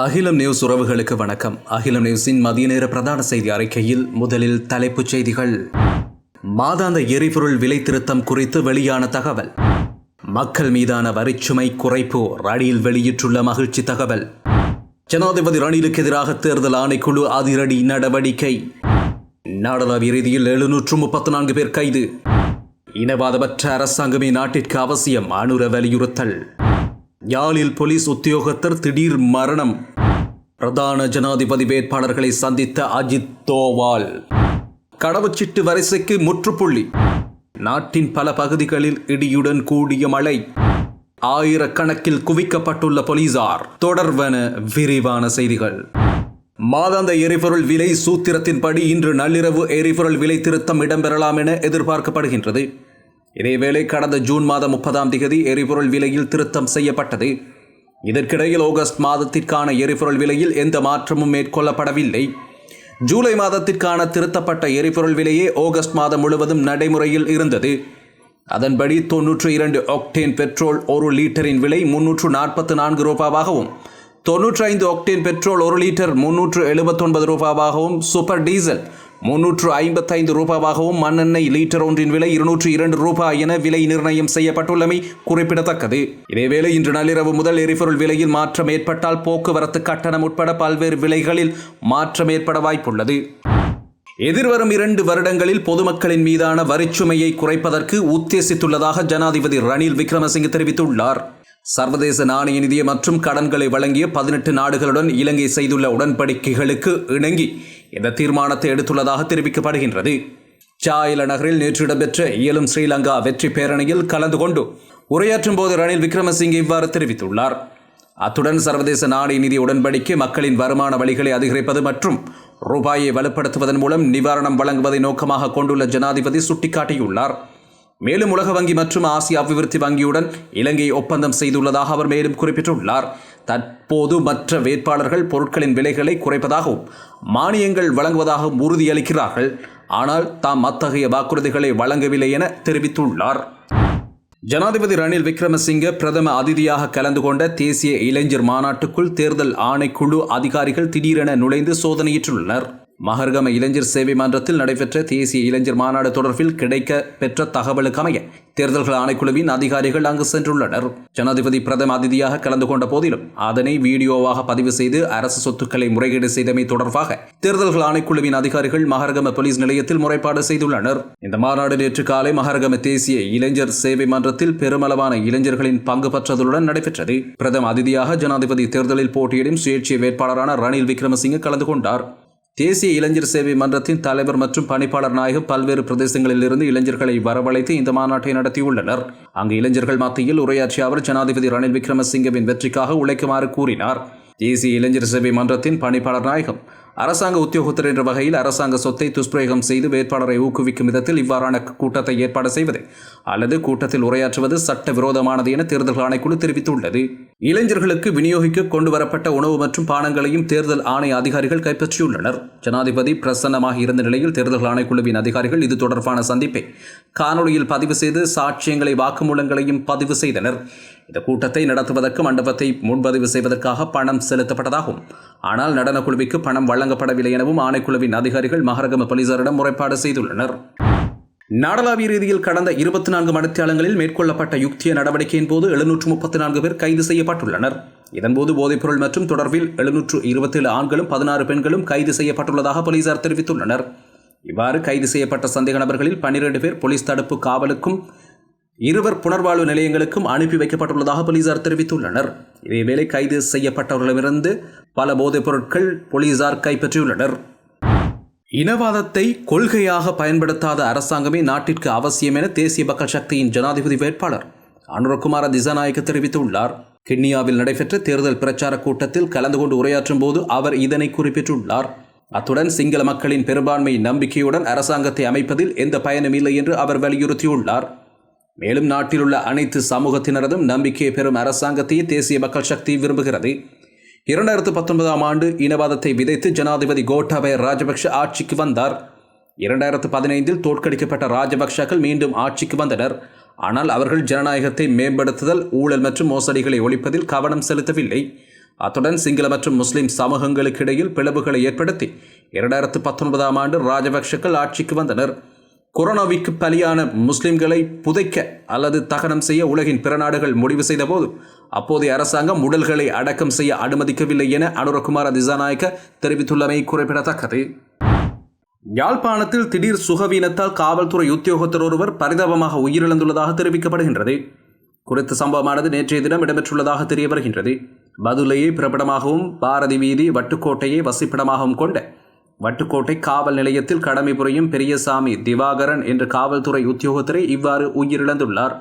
அகிலம் நியூஸ் உறவுகளுக்கு வணக்கம். அகிலம் நியூஸின் மதிய நேர பிரதான செய்தி அறிக்கையில் முதலில் தலைப்புச் செய்திகள். மாதாந்த எரிபொருள் விலை திருத்தம் குறித்து வெளியான தகவல். மக்கள் மீதான வரிச்சுமை குறைப்பு ரணில் வெளியிட்டுள்ள மகிழ்ச்சி தகவல். ஜனாதிபதி ரணிலுக்கு எதிராக தேர்தல் ஆணைக்குழு அதிரடி நடவடிக்கை. நாடளாவிய ரீதியில் எழுநூற்று முப்பத்தி நான்கு பேர் கைது. இனவாதமற்ற அரசாங்கமே நாட்டிற்கு அவசியம் அனுர வலியுறுத்தல். யாழில் போலீஸ் உத்தியோகத்தர் திடீர் மரணம். பிரதான ஜனாதிபதி வேட்பாளர்களை சந்தித்த அஜித் தோவால். கடவுச்சீட்டு வரிசைக்கு முற்றுப்புள்ளி. நாட்டின் பல பகுதிகளில் இடியுடன் கூடிய மழை. ஆயிரக்கணக்கில் குவிக்கப்பட்டுள்ள போலீசார். தொடர்வன விரிவான செய்திகள். மாதாந்த எரிபொருள் விலை சூத்திரத்தின்படி இன்று நள்ளிரவு எரிபொருள் விலை திருத்தம் இடம்பெறலாம் என எதிர்பார்க்கப்படுகின்றது. இதேவேளை கடந்த ஜூன் மாதம் முப்பதாம் தேதி எரிபொருள் விலையில் திருத்தம் செய்யப்பட்டது. இதற்கிடையில் ஆகஸ்ட் மாதத்திற்கான எரிபொருள் விலையில் எந்த மாற்றமும் மேற்கொள்ளப்படவில்லை. ஜூலை மாதத்திற்கான திருத்தப்பட்ட எரிபொருள் விலையே ஆகஸ்ட் மாதம் முழுவதும் நடைமுறையில் இருந்தது. அதன்படி தொன்னூற்று இரண்டு ஆக்டேன் பெட்ரோல் ஒரு லீட்டரின் விலை முன்னூற்று நாற்பத்து நான்கு ரூபாவாகவும் தொன்னூற்றி ஐந்து ஆக்டேன் பெட்ரோல் ஒரு லிட்டர் முன்னூற்று எழுபத்தொன்பது ரூபாவாகவும் சூப்பர் டீசல் முன்னூற்று ஐம்பத்தைந்து ரூபாவாகவும் மண்ணெண்ணெய் லீட்டர் ஒன்றின் விலை இருநூற்று இரண்டு ரூபாய் என விலை நிர்ணயம் செய்யப்பட்டுள்ளமை குறிப்பிடத்தக்கது. இதேவேளை இன்று நள்ளிரவு முதல் எரிபொருள் விலையில் மாற்றம் ஏற்பட்டால் போக்குவரத்து கட்டணம் உட்பட பல்வேறு விலைகளில் மாற்றம் ஏற்பட வாய்ப்புள்ளது. எதிர்வரும் இரண்டு வருடங்களில் பொதுமக்களின் மீதான வரிச்சுமையை குறைப்பதற்கு உத்தேசித்துள்ளதாக ஜனாதிபதி ரணில் விக்ரமசிங்க தெரிவித்துள்ளார். சர்வதேச நாணய நிதிய மற்றும் கடன்களை வழங்கிய பதினெட்டு நாடுகளுடன் இலங்கை செய்துள்ள உடன்படிக்கைகளுக்கு இணங்கி இந்த தீர்மானத்தை எடுத்துள்ளதாக தெரிவிக்கப்படுகின்றது. சாயில நகரில் நேற்று இடம்பெற்ற இயலும் ஸ்ரீலங்கா வெற்றி பேரணியில் கலந்து கொண்டு உரையாற்றும் போது ரணில் விக்ரமசிங்கே இவ்வாறு தெரிவித்துள்ளார். அத்துடன் சர்வதேச நாணய நிதி உடன்படிக்கை மக்களின் வருமான வழிகளை அதிகரிப்பது மற்றும் ரூபாயை வலுப்படுத்துவதன் மூலம் நிவாரணம் வழங்குவதை நோக்கமாக கொண்டுள்ள ஜனாதிபதி சுட்டிக்காட்டியுள்ளார். மேலும் உலக வங்கி மற்றும் ஆசிய அபிவிருத்தி வங்கியுடன் இலங்கை ஒப்பந்தம் செய்துள்ளதாக அவர் மேலும் குறிப்பிட்டுள்ளார். தற்போது மற்ற வேட்பாளர்கள் பொருட்களின் விலைகளை குறைப்பதாகவும் மானியங்கள் வழங்குவதாகவும் உறுதியளிக்கிறார்கள். ஆனால் தாம் அத்தகைய வாக்குறுதிகளை வழங்கவில்லை என தெரிவித்துள்ளார். ஜனாதிபதி ரணில் விக்ரமசிங்க பிரதம அதிதியாக கலந்து கொண்ட தேசிய இளைஞர் மாநாட்டுக்குள் தேர்தல் ஆணைக்குழு அதிகாரிகள் திடீரென நுழைந்து சோதனையிட்டுள்ளனர். மகர்கம இளைஞர் சேவை மன்றத்தில் நடைபெற்ற தேசிய இளைஞர் மாநாடு தொடர்பில் கிடைக்க பெற்ற தகவலுக்கு அமைய தேர்தல்கள் ஆணைக்குழுவின் அதிகாரிகள் அங்கு சென்றுள்ளனர். ஜனாதிபதி பிரதம அதிதியாக கலந்து கொண்ட போதிலும் அதனை வீடியோவாக பதிவு செய்து அரசு சொத்துக்களை முறைகேடு செய்தமை தொடர்பாக தேர்தல்கள் ஆணைக்குழுவின் அதிகாரிகள் மகரகம போலீஸ் நிலையத்தில் முறைப்பாடு செய்துள்ளனர். இந்த மாநாடு நேற்று காலை மகரகம தேசிய இளைஞர் சேவை மன்றத்தில் பெருமளவான இளைஞர்களின் பங்கு பெற்றதுடன் நடைபெற்றது. பிரதம அதிதியாக ஜனாதிபதி தேர்தலில் போட்டியிடும் சுயேட்சை வேட்பாளரான ரணில் விக்ரமசிங்க கலந்து கொண்டார். தேசிய இளைஞர் சேவை மன்றத்தின் தலைவர் மற்றும் பணிப்பாளர் நாயகம் பல்வேறு பிரதேசங்களில் இருந்து இளைஞர்களை வரவழைத்து இந்த மாநாட்டை நடத்தியுள்ளனர். அங்கு இளைஞர்கள் மத்தியில் உரையாற்றிய அவர் ஜனாதிபதி ரணில் விக்ரமசிங்கவின் வெற்றிக்காக உழைக்குமாறு கூறினார். தேசிய இளைஞர் சேவை மன்றத்தின் பணிப்பாளர் நாயகம் அரசாங்க உத்தியோகத்தர் என்ற வகையில் அரசாங்க சொத்தை துஷ்பிரயோகம் செய்து வேட்பாளரை ஊக்குவிக்கும் விதத்தில் இவ்வாறான கூட்டத்தை ஏற்பாடு செய்வது அல்லது கூட்டத்தில் உரையாற்றுவது சட்ட விரோதமானது என தேர்தல் ஆணைக்குழு தெரிவித்துள்ளது. இளைஞர்களுக்கு விநியோகிக்க கொண்டு வரப்பட்ட உணவு மற்றும் பானங்களையும் தேர்தல் ஆணைய அதிகாரிகள் கைப்பற்றியுள்ளனர். ஜனாதிபதி பிரசன்னமாக இருந்த நிலையில் தேர்தல் ஆணைக்குழுவின் அதிகாரிகள் இது தொடர்பான சந்திப்பை காணொலியில் பதிவு செய்து சாட்சியங்களை வாக்குமூலங்களையும் பதிவு செய்தனர். இந்த கூட்டத்தை நடத்துவதற்கு மண்டபத்தை முன்பதிவு செய்வதற்காக பணம் செலுத்தப்பட்டதாகும். ஆனால் நடனக்குழுவிற்கு பணம் வழங்கப்படவில்லை எனவும் ஆணைக்குழுவின் அதிகாரிகள் மகரகம போலீசாரிடம் முறைப்பாடு செய்துள்ளனர். நாடளாவிய ரீதியில் கடந்த இருபத்தி நான்கு மணித்தியாலங்களில் மேற்கொள்ளப்பட்ட யுக்திய நடவடிக்கையின் போது எழுநூற்று முப்பத்தி நான்கு பேர் கைது செய்யப்பட்டுள்ளனர். இதன்போது போதைப்பொருள் மற்றும் தொடர்பில் எழுநூற்று இருபத்தேழு ஆண்களும் பதினாறு பெண்களும் கைது செய்யப்பட்டுள்ளதாக போலீசார் தெரிவித்துள்ளனர். இவ்வாறு கைது செய்யப்பட்ட சந்தேக நபர்களில் பன்னிரண்டு பேர் போலீஸ் தடுப்பு காவலுக்கும் இருவர் புனர்வாழ்வு நிலையங்களுக்கும் அனுப்பி வைக்கப்பட்டுள்ளதாக போலீசார் தெரிவித்துள்ளனர். இதேவேளை கைது செய்யப்பட்டவர்களிடமிருந்து பல போதைப் பொருட்கள் போலீசார் கைப்பற்றியுள்ளனர். இனவாதத்தை கொள்கையாக பயன்படுத்தாத அரசாங்கமே நாட்டிற்கு அவசியம் என தேசிய மக்கள் சக்தியின் ஜனாதிபதி வேட்பாளர் அனுரகுமார திசாநாயக்க தெரிவித்துள்ளார். கென்னியாவில் நடைபெற்ற தேர்தல் பிரச்சார கூட்டத்தில் கலந்து கொண்டு உரையாற்றும் போது அவர் இதனை குறிப்பிட்டுள்ளார். அத்துடன் சிங்கள மக்களின் பெரும்பான்மை நம்பிக்கையுடன் அரசாங்கத்தை அமைப்பதில் எந்த பயனும் இல்லை என்று அவர் வலியுறுத்தியுள்ளார். மேலும் நாட்டிலுள்ள அனைத்து சமூகத்தினரதும் நம்பிக்கையை பெறும் அரசாங்கத்தையே தேசிய மக்கள் சக்தி விரும்புகிறது. இரண்டாயிரத்து பத்தொன்பதாம் ஆண்டு இனவாதத்தை விதைத்து ஜனாதிபதி கோட்டாபய ராஜபக்ஷ ஆட்சிக்கு வந்தார். இரண்டாயிரத்து பதினைந்தில் தோற்கடிக்கப்பட்ட ராஜபக்ஷக்கள் மீண்டும் ஆட்சிக்கு வந்தனர். ஆனால் அவர்கள் ஜனநாயகத்தை மேம்படுத்துதல் ஊழல் மற்றும் மோசடிகளை ஒழிப்பதில் கவனம் செலுத்தவில்லை. அத்துடன் சிங்கள மற்றும் முஸ்லிம் சமூகங்களுக்கு இடையில் பிளவுகளை ஏற்படுத்தி இரண்டாயிரத்து பத்தொன்பதாம் ஆண்டு ராஜபக்ஷக்கள் ஆட்சிக்கு வந்தனர். கொரோனாவிற்கு பலியான முஸ்லிம்களை புதைக்க அல்லது தகனம் செய்ய உலகின் பிற நாடுகள் முடிவு செய்தபோது அப்போதைய அரசாங்கம் உடல்களை அடக்கம் செய்ய அனுமதிக்கவில்லை என அனுரகுமார திசாநாயக்க தெரிவித்துள்ளமை குறிப்பிடத்தக்கது. யாழ்ப்பாணத்தில் திடீர் சுகவீனத்தால் காவல்துறை உத்தியோகத்தர் ஒருவர் பரிதாபமாக உயிரிழந்துள்ளதாக தெரிவிக்கப்படுகின்றது. குறித்த சம்பவமானது நேற்றைய தினம் இடம்பெற்றுள்ளதாக தெரிய வருகின்றது பதுளையை பிறப்பிடமாகவும் பாரதி வீதி வட்டுக்கோட்டையை வசிப்பிடமாகவும் கொண்ட வட்டுக்கோட்டை காவல் நிலையத்தில் கடமை புரியும் பெரியசாமி திவாகரன் என்ற காவல்துறை உத்தியோகத்தரை இவ்வாறு உயிரிழந்துள்ளார்.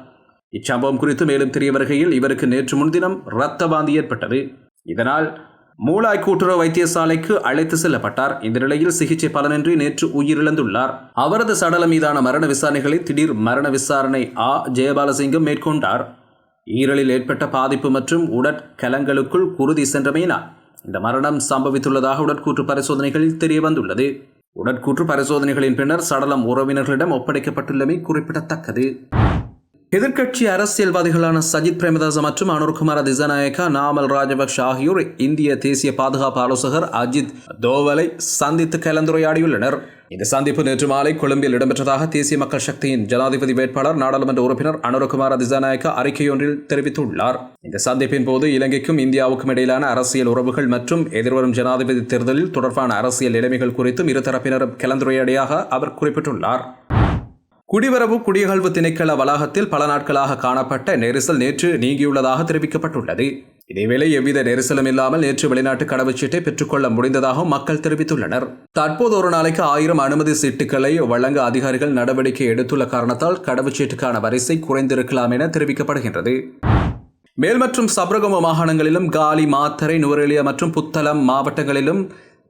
இச்சம்பவம் குறித்து மேலும் தெரிய வருகையில் இவருக்கு நேற்று முன்தினம் இரத்த வாந்தி ஏற்பட்டது. இதனால் மூளாய் கூட்டுறவு வைத்தியசாலைக்கு அழைத்து செல்லப்பட்டார். இந்த நிலையில் சிகிச்சை பலனின்றி நேற்று உயிரிழந்துள்ளார். அவரது சடலம் மீதான மரண விசாரணைகளை திடீர் மரண விசாரணை ஆ. ஜெயபாலசிங்கம் மேற்கொண்டார். ஈரலில் ஏற்பட்ட பாதிப்பு மற்றும் உடற்கலங்களுக்குள் குருதி சென்றமையினால் இந்த மரணம் சம்பவித்துள்ளதாக உடற்கூற்று பரிசோதனைகளில் தெரிய வந்துள்ளது உடற்கூற்று பரிசோதனைகளின் பின்னர் சடலம் உறவினர்களிடம் ஒப்படைக்கப்பட்டுள்ளமை குறிப்பிடத்தக்கது. எதிர்க்கட்சி அரசியல்வாதிகளான சஜித் பிரேமதாச மற்றும் அனுர்குமார திசநாயக்கா நாமல் ராஜபக்ஷ ஆகியோர் இந்திய தேசிய பாதுகாப்பு ஆலோசகர் அஜித் தோவலை சந்தித்து கலந்துரையாடியுள்ளனர். இந்த சந்திப்பு நேற்று மாலை கொழும்பில் இடம்பெற்றதாக தேசிய மக்கள் சக்தியின் ஜனாதிபதி வேட்பாளர் நாடாளுமன்ற உறுப்பினர் அனுரகுமார திசாநாயக்க அறிக்கையொன்றில் தெரிவித்துள்ளார். இந்த சந்திப்பின் போது இலங்கைக்கும் இந்தியாவுக்கும் இடையிலான அரசியல் உறவுகள் மற்றும் எதிர்வரும் ஜனாதிபதி தேர்தலில் தொடர்பான அரசியல் நிலைமைகள் குறித்தும் இருதரப்பினரும் கலந்துரையாடியாக அவர் குறிப்பிட்டுள்ளார். குடிவரவு குடியகழ்வு திணைக்கள வளாகத்தில் பல நாட்களாக காணப்பட்ட நெரிசல் நேற்று நீங்கியுள்ளதாக தெரிவிக்கப்பட்டுள்ளது. இதேவேளை எவ்வித நெரிசலும் இல்லாமல் நேற்று வெளிநாட்டு கடவுச்சீட்டை பெற்றுக்கொள்ள முடிந்ததாகவும் மக்கள் தெரிவித்துள்ளனர். தற்போது ஒரு நாளைக்கு ஆயிரம் அனுமதி சீட்டுகளை வழங்க அதிகாரிகள் நடவடிக்கை எடுத்துள்ள காரணத்தால் கடவுச்சீட்டுக்கான வரிசை குறைந்திருக்கலாம் என தெரிவிக்கப்படுகின்றது. மேல் மற்றும் சபரகம மாகாணங்களிலும் காலி மாத்தரை நுவரெலியா மற்றும் புத்தளம் மாவட்டங்களிலும்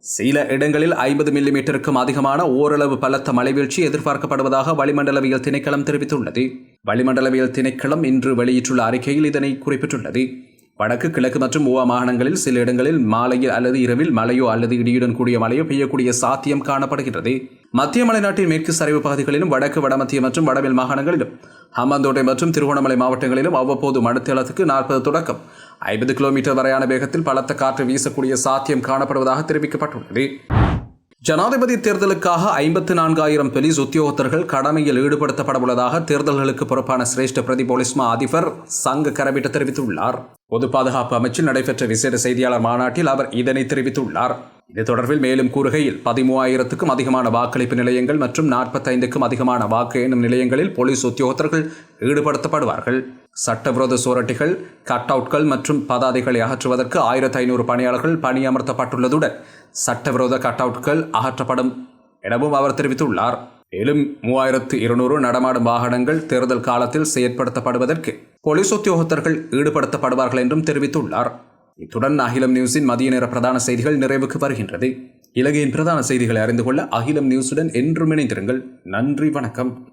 சில இடங்களில் ஐம்பது மில்லிமீட்டருக்கும் அதிகமான ஓரளவு பலத்த மழைவீழ்ச்சி எதிர்பார்க்கப்படுவதாக வளிமண்டலவியல் திணைக்களம் தெரிவித்துள்ளது. வளிமண்டலவியல் திணைக்களம் இன்று வெளியிட்டுள்ள அறிக்கையில் இதனை குறிப்பிட்டுள்ளது. வடக்கு கிழக்கு மற்றும் ஓவா மாகாணங்களில் சில இடங்களில் மாலையில் அல்லது இரவில் மழையோ அல்லது இடியுடன் கூடிய மழையோ பெய்யக்கூடிய சாத்தியம் காணப்படுகிறது மத்திய மலைநாட்டின் மேற்கு சரிவு பகுதிகளிலும் வடக்கு வடமத்திய மற்றும் வடமேல் மாகாணங்களிலும் ஹம்பாந்தோட்டை மற்றும் திருகோணமலை மாவட்டங்களிலும் அவ்வப்போது மணித்தளத்துக்கு நாற்பது தொடக்கம். ஐம்பது கிலோமீட்டர் வரையான வேகத்தில் பலத்த காற்று வீசக்கூடிய சாத்தியம் காணப்படுவதாக தெரிவிக்கப்பட்டுள்ளது. ஜனாதிபதி தேர்தலுக்காக ஐம்பத்து நான்காயிரம் போலீஸ் உத்தியோகத்தர்கள் கடமையில் ஈடுபடுத்தப்பட உள்ளதாக தேர்தல்களுக்கு பொறுப்பான சிரேஷ்ட பிரதி போலீஸ் மா அதிபர் சங்க கரபிட்ட தெரிவித்துள்ளார். பொது பாதுகாப்பு அமைச்சில் நடைபெற்ற விசேட செய்தியாளர் மாநாட்டில் அவர் இதனை தெரிவித்துள்ளார். இது தொடர்பில் மேலும் கூறுகையில் பதிமூவாயிரத்துக்கும் அதிகமான வாக்களிப்பு நிலையங்கள் மற்றும் நாற்பத்தைந்துக்கும் அதிகமான வாக்கு எண்ணும் நிலையங்களில் போலீஸ் உத்தியோகத்தர்கள் ஈடுபடுத்தப்படுவார்கள். சட்டவிரோத சோரட்டிகள் கட் அவுட்கள் மற்றும் பதாதைகளை அகற்றுவதற்கு ஆயிரத்து ஐநூறு பணியாளர்கள் பணியமர்த்தப்பட்டுள்ளதுடன் சட்டவிரோத கட் அவுட்கள் அகற்றப்படும் எனவும் அவர் தெரிவித்துள்ளார். மேலும் மூவாயிரத்து இருநூறு நடமாடும் வாகனங்கள் தேர்தல் காலத்தில் செயற்படுத்தப்படுவதற்கு போலீஸ் உத்தியோகத்தர்கள் ஈடுபடுத்தப்படுவார்கள் என்றும் தெரிவித்துள்ளார். இத்துடன் அகிலம் நியூஸின் மதிய நேர பிரதான செய்திகள் நிறைவுக்கு வருகின்றது. இலங்கையின் பிரதான செய்திகளை அறிந்து கொள்ள அகிலம் நியூஸுடன் என்றும் இணைந்திருங்கள். நன்றி வணக்கம்.